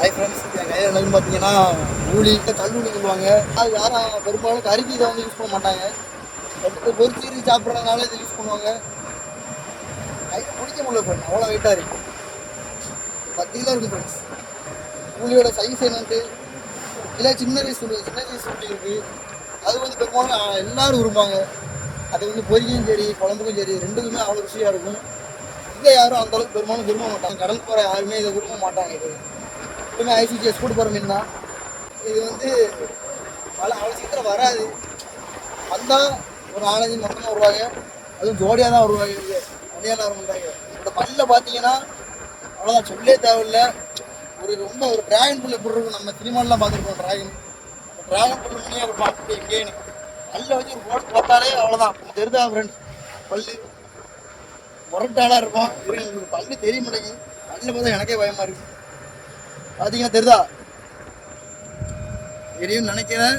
Hi friends என் கையில் என்னன்னு பார்த்தீங்கன்னா ஊழி கல்லூரி சொல்லுவாங்க. அது யாரும் பெரும்பாலும் கருவி இதை வந்து யூஸ் பண்ண மாட்டாங்க. இப்போ பொறிச்சீரி சாப்பிட்றதுனால இதை யூஸ் பண்ணுவாங்க. கையில் பிடிக்க முடியல ஃப்ரெண்ட் அவ்வளோ வெயிட்டாக இருக்கு. பத்து கிலோ இருக்குது ஃப்ரெண்ட்ஸ் ஊழியோட சைஸ் என்னன்ட்டு இல்லை சின்ன வயசு சின்ன வயசு சொல்லி இருக்குது அது வந்து பெரும்பாலும் எல்லோரும் எல்லாரும் விரும்புவாங்க. அது வந்து பொரிக்கும் சரி குழம்புக்கும் சரி ரெண்டுக்குமே அவ்வளோ ருசியாக இருக்கும். இதை யாரும் அந்த அளவுக்கு பெரும்பாலும் விரும்ப மாட்டாங்க. கடல் போகிற யாருமே இதை விரும்ப மாட்டாங்க. இது எப்பவுமே ஐசிஜிஎஸ் கூட போகிற மீன் தான். இது வந்து பல அவ்வளோ சீக்கிரம் வராது. வந்தால் ஒரு நாலஞ்சு மொத்தமாக வருவாங்க. அதுவும் ஜோடியாக தான் வருவாங்க. இது தனியாக தான் வருவாங்க இந்த பல்ல பார்த்தீங்கன்னா அவ்வளோதான் சொல்லே தேவையில்ல. ஒரு ரொம்ப ஒரு டிராகன் புல் எப்படி இருக்கும்? நம்ம சினிமாலாம் பார்த்துருக்கோம் டிராகன் டிராகன் புல் மணியாக ஒரு பார்த்துட்டு எங்கேன்னு பல்ல வச்சு ஒரு போட்டு பார்த்தாலே அவ்வளோதான் தெரிதா ஃப்ரெண்ட்ஸ் பல்லு. முரட்டாளாக இருப்பான். பல்லு தெரிய மாட்டேங்குது. பல்லு பார்த்தா எனக்கே பயமாக இருக்குது பார்த்தீங்கன்னா தெரிதா? தெரியும்னு நினைக்கிறேன்.